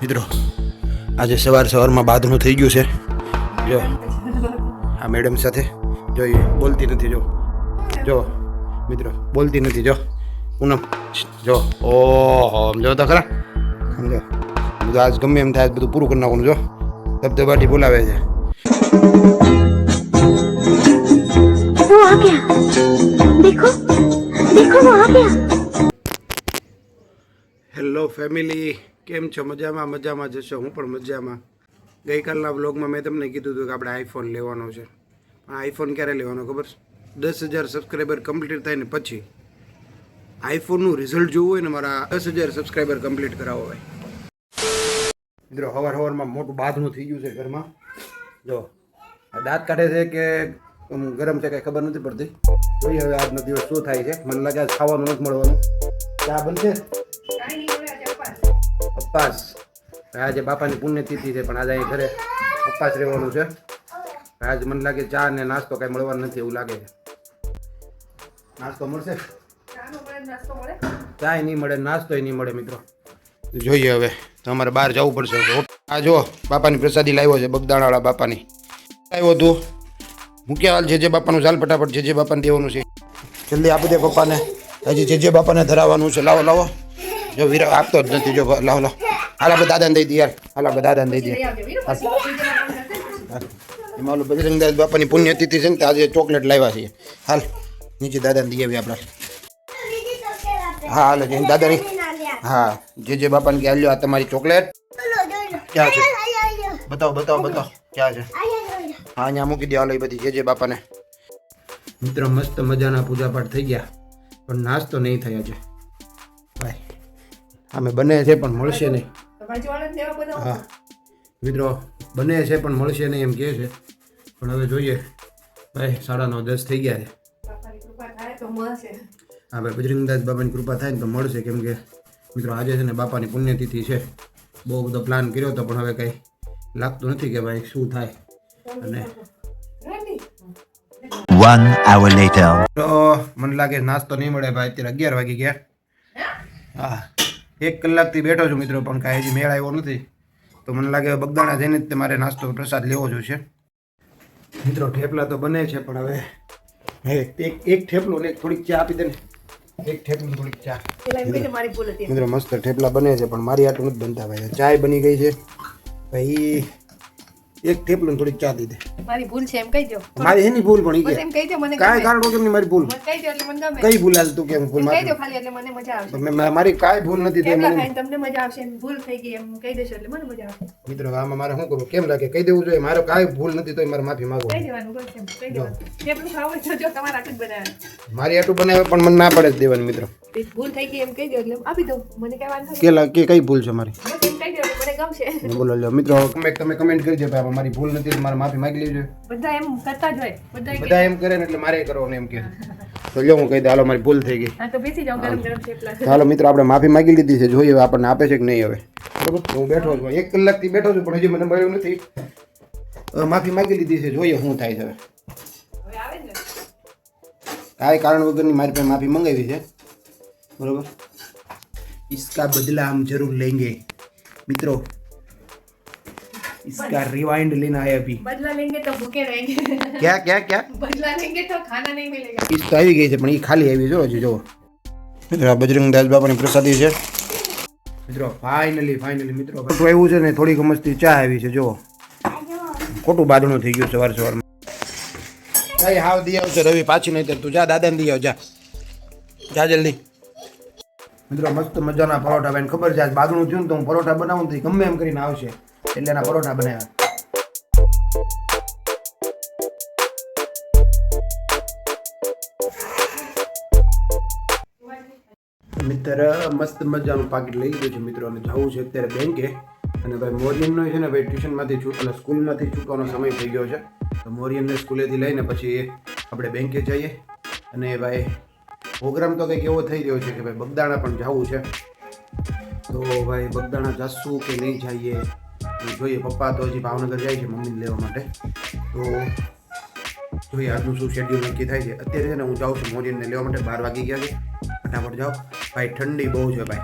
મિત્રો આજે સવાર સવારમાં બાદનું થઈ ગયું છે. જો આ મેડમ સાથે જો એ બોલતી નથી જો. જો મિત્રો બોલતી નથી જો. પૂનમ જો. ઓહો સમજો તો ખરા. સમજો. બધું આજ ગમે એમ થાય બધું પૂરું કરી નાખવાનું જો. ધબધબાટી બોલાવે છે. હેલો ફેમિલી કેમ છો? મજામાં મજામાં જશો હું પણ મજામાં. ગઈકાલના વ્લોગમાં મેં તમને કીધું હતું કે આપણે આઈફોન લેવાનો છે. પણ આઈફોન ક્યારે લેવાનો ખબર? છે? દસ હજાર સબસ્ક્રાઈબર કમ્પ્લીટ થાય ને પછી. આઈફોનનું રિઝલ્ટ જોવું હોય ને મારા, દસ હજાર સબસ્ક્રાઈબર કમ્પ્લીટ કરાવો હોય મિત્રો, હવાર હવારમાં મોટું બાથનું થઈ ગયું છે ઘરમાં. જો દાંત કાઢે છે કે ગરમ છે કાંઈ ખબર નથી પડતી. જોઈએ હવે આજનો દિવસ શું થાય છે. મને લાગે ખાવાનું નથી મળવાનું. ચા બનશે? ઉપવાસ. આજે બાપાની પુણ્યતિથિ છે, પણ આજે અહીં ઘરે ઉપવાસ રહેવાનું છે. આજે મને લાગે ચા ને નાસ્તો કાંઈ મળવાનું નથી એવું લાગે છે. નાસ્તો મળશે? ચા નહીં મળે નાસ્તો નહીં મળે મિત્રો. જોઈએ હવે તો અમારે બહાર જવું પડશે. આ જો બાપાની પ્રસાદી લાવ્યો છે, બગદાણાવાળા બાપાની. લાવ્યો તું. મૂક્યા હાલ જે જે બાપાનું ચાલ ફટાફટ જે જે બાપાને દેવાનું છે. જલ્દી આપી દે પપ્પાને. હજી જે જે બાપાને ધરાવવાનું છે, લાવો લાવો. જો વીરા આપતો જ નથી, જો લાવો લાવો. હાલ આપણે દાદાને દઈ દઈએ હાલ આપણે દાદાને દઈ દઈએ. એમાં ઓલું બજરંગદાસ બાપાની પુણ્યતિથિ છે ને આજે ચોકલેટ લાવ્યા છીએ હાલ નીચે દાદાને દઈ આવીએ આપણે હા હાલ દાદાની હા જે જે બાપાને કે હાલ્યો આ તમારી ચોકલેટ ક્યાં છે બતાવો બતાવો બતાવો ક્યાં છે હા અહીંયા મૂકી દે હાલો એ બધી જે જે બાપાને મિત્રો મસ્ત મજાના પૂજાપાઠ થઈ ગયા પણ નાસ્તો નહીં થયા છે ભાઈ અમે બને છે પણ મળશે નહીં હા. મિત્રો બને છે પણ મળશે નહીં એમ કહે છે. પણ હવે જોઈએ. ભાઈ સાડા નવ દસ થઈ ગયા છે. હા ભાઈ બજરંગદાસ બાબાની કૃપા થાય ને તો મળશે. કેમ કે મિત્રો આજે છે ને બાપાની પુણ્યતિથિ છે. બહુ બધો પ્લાન કર્યો હતો પણ હવે કંઈ લાગતું નથી કે ભાઈ શું થાય. અને One hour later. તો મને લાગે નાસ્તો નહીં મળે ભાઈ. અત્યારે અગિયાર વાગી ગયા. હા. એક કલાકથી બેઠો છું મિત્રો પણ કાંઈ હજી મેળ આવ્યો નથી. તો મને લાગે બગદાણા જઈને જ તમારે મારે નાસ્તો પ્રસાદ લેવો જોઈશે મિત્રો થેપલા તો બને છે પણ હવે એક એક થેપલું ને થોડીક ચા આપી દે ને. એક થેપલું થોડીક ચા. મિત્રો મસ્ત થેપલા બને છે પણ મારી આટલું નથી બનતા ભાઈ. ચાય બની ગઈ છે. ભાઈ એક થેપલું થોડીક ચા દે. મારી ભૂલ છે એમ કહી દો મારી એની ભૂલ પણ બસ એમ કહી દો મને કાય કાંઈ કારણ વગરની મારી ભૂલ. કહી દો એટલે મને ગમે. કઈ ભૂલ હાલ તું કેમ ભૂલ કહી દો ખાલી એટલે મને મજા આવશે. મેં- મારી કાંઈ ભૂલ નથી થઈ મને તમને મજા આવશે એમ ભૂલ થઈ ગઈ એમ કહી દેશો એટલે મને મજા આવશે. મિત્રો આમાં મારે શું કરું કેમ લાગે કહી દેવું જોઈએ. મારો કાંઈ ભૂલ નથી તો મારે માફી માંગો કહી દેવાનું કહી દેવાનું. થેપલું ખાવ તો જો તમારે હાથ બનાવે મારી આટલું બનાવે પણ મને ના પડે દેવાની મિત્રો. ભૂલ થઈ ગઈ એમ કહી દો એટલે આપી દઉં. મને કઈ વાંધો કે કે કઈ ભૂલ છે મારી? કહી દો મને ગમશે ને બોલો લ્યો મિત્રો તમે તમે કમેન્ટ કરજો ભાઈ આમાં મારી ભૂલ નથી તો મારે માફી માંગી લેવી જોઈએ બધા એમ કરતા જ હોય બધા કહે- બધા એમ કરે ને એટલે મારે કરવાનું એમ કે તો લ્યો હું કહી દઉં હાલો મારી ભૂલ થઈ ગઈ હા તો બેસી જાઓ ગરમ ગરમ થેપલા તો હાલો મિત્રો આપણે માફી માંગી લીધી છે જોઈએ હવે આપણને આપે છે કે નહીં હવે બરોબર હું બેઠો છું એક કલાકથી બેઠો છું પણ હજી મને મળ્યું નથી હવે માફી માંગી લીધી છે જોઈએ શું થાય છે હવે હવે આવે ને કાંઈ કારણ વગરની મારી પાસે માફી મંગાવી છે બરોબર इसका बदला हम जरूर लेंगे મિત્રો इसका रिवाइंड लेना है अभी। બદલા લેંગે તો ભૂખે રહેંગે क्या क्या क्या? બદલા લેંગે તો ખાના નહીં મિલેગા ઈસ તો આવી ગઈ છે પણ એ ખાલી આવી જો જો મિત્રો આ બજરંગ દાસ બાપાની પ્રસાદી છે મિત્રો ફાઇનલી ફાઇનલી મિત્રો ખોટું આવ્યું છે ને થોડીક મસ્તી ચા આવી છે જો. ખોટું બાદણું થઈ ગયું સવાર સવારમાં. કઈ હાવ દી આવશે રવિ પાછી નહીં તું જા દાદાને દી આવ જા. જા જલ્દી. મિત્રો, મસ્ત મજાના પરોઠા ભાઈ ખબર છે, આજ બાદણું થયું તો હું પરોઠા બનાવું તો ગમે એમ કરીને આવશે. એટલે એના પરોઠા બનાવ્યા. મિત્ર, મસ્ત મજાનું પાકીટ લઈ ગયું છે મિત્રો, અને જવું છે અત્યારે બેંકે. અને ભાઈ મોરિયનનો છે ને, ભાઈ, ટ્યુશનમાંથી છૂટ અને સ્કૂલમાંથી છૂટવાનો સમય થઈ ગયો છે. તો મોરિયનને સ્કૂલેથી લઈને પછી આપણે બેંકે જઈએ. અને ભાઈ પ્રોગ્રામ તો કંઈક એવો થઈ રહ્યો છે કે ભાઈ બગદાણા પણ જવું છે. તો ભાઈ બગદાણા જશું કે નહીં જઈએ? જોઈએ પપ્પા તો હજી ભાવનગર જાય છે મમ્મીને લેવા માટે. તો જોઈએ આજનું શું શેડ્યુલ નક્કી થાય છે. અત્યારે છે ને હું જાઉં છું મોરિયનને લેવા માટે બાર વાગી ગયા છે. ફટાફટ જાઓ. ભાઈ ઠંડી બહુ છે ભાઈ.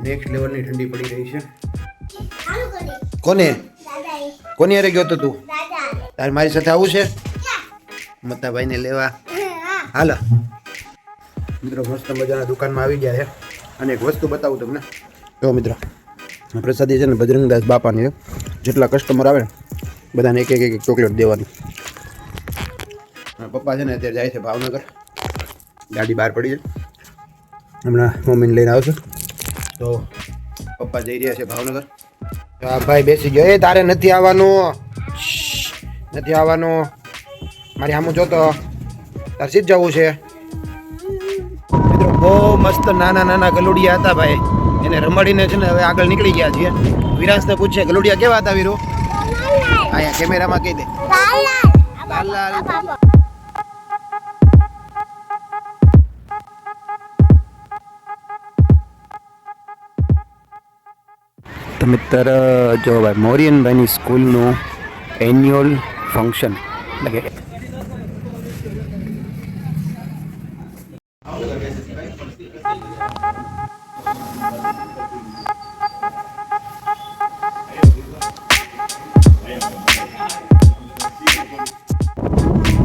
નેક્સ્ટ લેવલની ઠંડી પડી રહી છે. કોને? કોની અરે ગયો તો તું? તારે મારી સાથે આવું છે? મતાભાઈને લેવા. હાલો. મિત્રો, મસ્ત મજાના દુકાનમાં આવી ગયા છે. અને એક વસ્તુ બતાવું તમને. જો મિત્રો પ્રસાદી છે ને બજરંગદાસ બાપાની જેટલા કસ્ટમર આવે ને, બધાને એક એક એક ચોકલેટ દેવાની. પપ્પા છે ને અત્યારે જાય છે ભાવનગર. ગાડી બહાર પડી છે. હમણાં મમ્મીને લઈને આવશે. તો પપ્પા જઈ રહ્યા છે ભાવનગર. આ ભાઈ બેસી ગયો. એ તારે નથી આવવાનું. નથી આવવાનું. મારી સામું જોતો. તારે સીધ જવું છે. બહુ મસ્ત નાના નાના ગલુડિયા હતા ભાઈ. એને રમાડીને છે ને હવે આગળ નીકળી ગયા છીએ. વિરાસને પૂછે, ગલુડિયા કેવા હતા વીરો? અહીંયા કેમેરામાં કહી દે. લાલ તો મિત્ર, જો ભાઈ મોરિયનભાઈની સ્કૂલનું એન્યુઅલ ફંક્શન, એટલે કે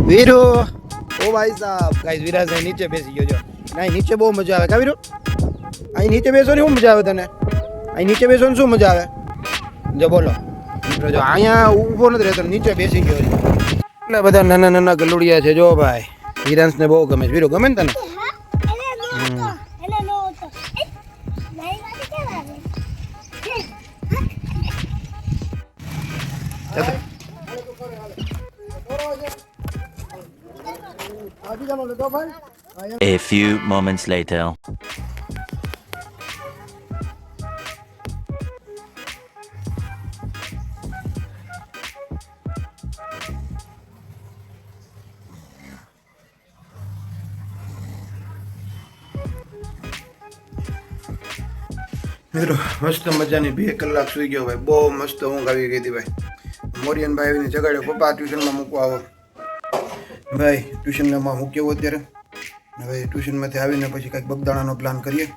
વીરુ! ઓ ભાઈ સાહેબ ગાઈઝ વિરાજ અહીં નીચે બેસી ગયો જો. નહીં નીચે બહુ મજા આવે. કા વીરુ? અહીં નીચે બેસવાની શું મજા આવે તને? અહીં નીચે બેસો ને શું મજા આવે? જો બોલો. મિત્રો, જો અહીંયા ઊભો નથી રહેતો, નીચે બેસી ગયો છે. એટલા બધા નાના નાના ગલુડિયા છે જો ભાઈ. વિરાંશને બહુ ગમે છે. વીરુ, ગમે ને તને? A few moments later. મિત્રો, મસ્ત મજાની બે કલાક સુઈ ગયો ભાઈ. બહુ મસ્ત ઊંઘ આવી ગઈ હતી ભાઈ. મોરિયન ભાઈ જગાડ્યો, પપ્પા ટ્યુશનમાં મૂકવા આવો. ભાઈ ટ્યુશનમાં મૂક્યો અત્યારે. હવે ટ્યુશનમાંથી આવીને પછી કંઈક બગદાણાનો પ્લાન કરીએ.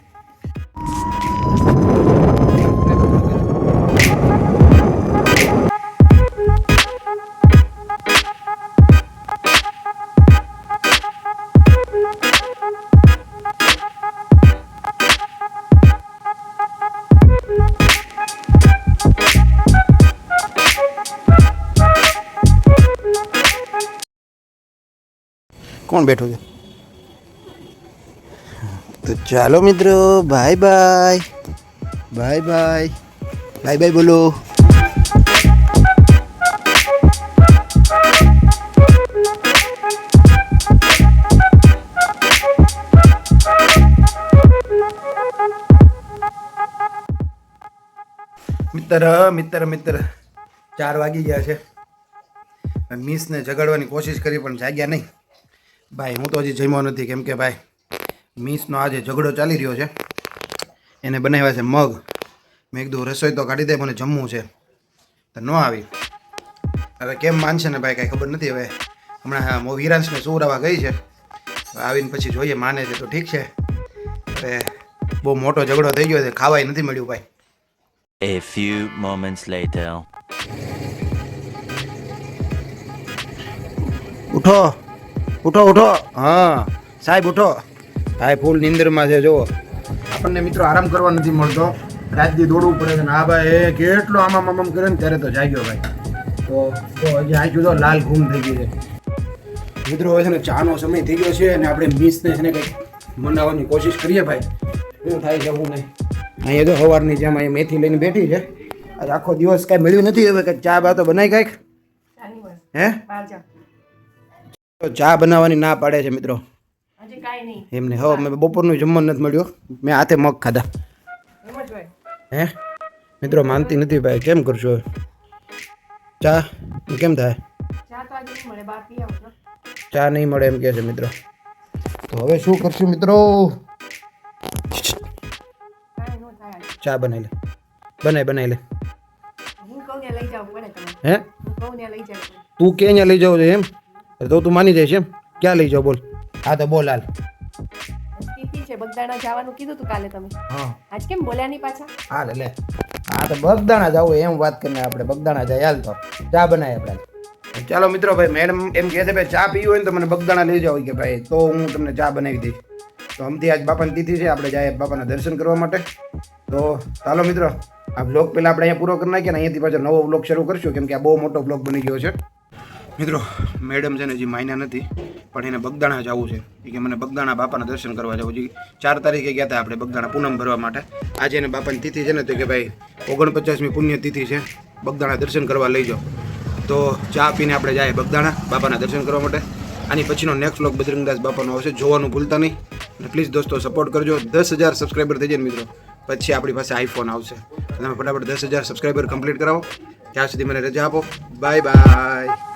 કોણ બેઠું છે? તો ચાલો મિત્રો bye bye bye bye bye bye બોલો. મિત્ર મિત્ર મિત્ર. ચાર વાગી ગયા છે. મિસને જગાડવાની કોશિશ કરી પણ જાગ્યા નહીં. ભાઈ, હું તો હજી જમ્યો નથી. કેમ કે ભાઈ મીસનો આજે ઝઘડો ચાલી રહ્યો છે. એને બનાવ્યા છે મગ. મેં કીધું રસોઈ તો કાઢી દે મને જમવું છે. તો ન આવી. હવે કેમ માનશે ને ભાઈ કાંઈ ખબર નથી હવે. હમણાં મો વિરાંશને સુવરાવા ગઈ છે. આવીને પછી જોઈએ માને છે તો ઠીક છે. હવે બહુ મોટો ઝઘડો થઈ ગયો છે ખાવાય નથી મળ્યું ભાઈ. A few moments later. ઉઠો. ઉઠો ઉઠો. હા સાહેબ ઉઠો. ભાઈ ફૂલ નિંદરમાં છે જો આપણને મિત્રો આરામ કરવા નથી મળતો. રાતથી દોડવું પડે છે ને આ ભાઈ એ કેટલો આમામ આમામ કરે ને ત્યારે તો જાગ્યો ભાઈ. તો તો હજી આ જુદો લાલ ઘૂમ થઈ ગઈ છે. મિત્રો હવે છે ને ચાનો સમય થઈ ગયો છે અને આપણે મિસને છે ને કંઈક મનાવવાની કોશિશ કરીએ ભાઈ. શું થાય છે હું નહીં. અહીંયા તો સવારની જેમ અહીંયા મેથી લઈને બેઠી છે. આજે આખો દિવસ કાંઈ મળ્યું નથી હવે કંઈક ચા બા તો બનાવી કાંઈક? હે? તો ચા બનાવવાની ના પાડે છે મિત્રો. એમને હવે મેં બપોરનું જમવાનું નથી મળ્યું. મેં હાથે મગ ખાધા. હે? મિત્રો માનતી નથી ભાઈ કેમ કરશો? ચા કેમ થાય? ચા નહીં મળે એમ કહે છે મિત્રો. તો હવે શું કરશું મિત્રો. ચા બનાવી લે. બનાવી બનાવી લે. હું તું કે અહીંયા લઈ જાવ છે એમ? તો તું માની જઈશ એમ? ક્યાં લઈ જાવ બોલ. હા તો બોલ હાલ. સ્થિતિ છે બગદાણા જવાનું કીધું તું કાલે તમે. હા. આજ કેમ બોલ્યા નહીં પાછા? હાલ લે હા તો બગદાણા જવું એમ વાત કરીને આપણે બગદાણા જાય. હાલ તો ચા બનાવી આપણે ચાલો મિત્રો ભાઈ મેડમ એમ કહે છે ભાઈ ચા પીવી હોય ને તો મને બગદાણા લઈ જાઓ. કે ભાઈ તો હું તમને ચા બનાવી દઈશ. તો અમથી આજ બાપાની તિથિ છે આપણે જાય બાપાના દર્શન કરવા માટે. તો ચાલો મિત્રો આ બ્લોગ પહેલાં આપણે અહીંયા પૂરો કરી નાખીએ ને અહીંયાથી પાછો નવો બ્લોગ શરૂ કરશું કેમ કે આ બહુ મોટો બ્લોગ બની ગયો છે. મિત્રો, મેડમ છે ને હજી માયના નથી, પણ એને બગદાણા જવું છે. કે મને બગદાણા બાપાના દર્શન કરવા જવું. છે ચાર તારીખે ગયા હતા આપણે બગદાણા પૂનમ ભરવા માટે. આજે એને બાપાની તિથિ છે ને તો કે ભાઈ, ઓગણપચાસમી પુણ્યતિથિ છે. બગદાણા દર્શન કરવા લઈ જાઓ. તો ચા પીને આપણે જાય બગદાણા બાપાના દર્શન કરવા માટે. આની પછીનો નેક્સ્ટ વ્લોગ બજરંગદાસ બાપાનો આવશે. જોવાનું ભૂલતા નહીં. અને પ્લીઝ દોસ્તો સપોર્ટ કરજો. દસ હજાર સબસ્ક્રાઈબર થઈ જાય મિત્રો. પછી આપણી પાસે આઈફોન આવશે. તમે ફટાફટ દસ હજાર સબસ્ક્રાઈબર કમ્પ્લીટ કરાવો. ત્યાં સુધી મને રજા આપો. Bye bye